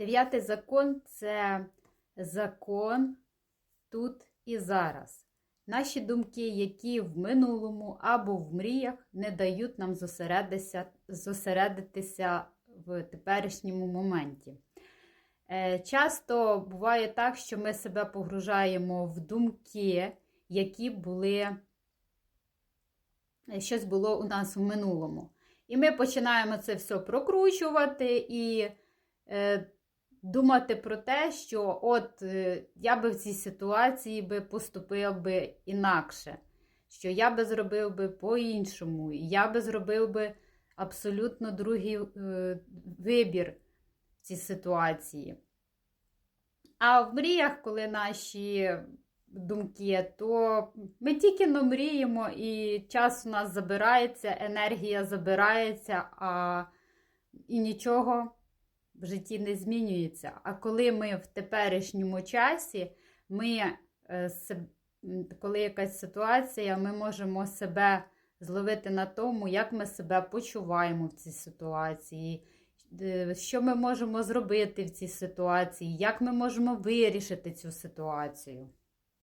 Дев'ятий закон це закон тут і зараз. Наші думки, які в минулому або в мріях, не дають нам зосередитися, зосередитися в теперішньому моменті. Е, Часто буває так, що ми себе погружаємо в думки, які були, е, щось було у нас в минулому. І ми починаємо це все прокручувати і е, думати про те, що от е, я би в цій ситуації би поступив би інакше, що я би зробив би по-іншому, я би зробив би абсолютно другий е, вибір в цій ситуації. А в мріях, коли наші думки, то ми тільки но мріємо, і час у нас забирається, енергія забирається, а і нічого в житті не змінюється. А коли ми в теперішньому часі, ми, е, коли якась ситуація, ми можемо себе зловити на тому, як ми себе почуваємо в цій ситуації, що ми можемо зробити в цій ситуації, як ми можемо вирішити цю ситуацію.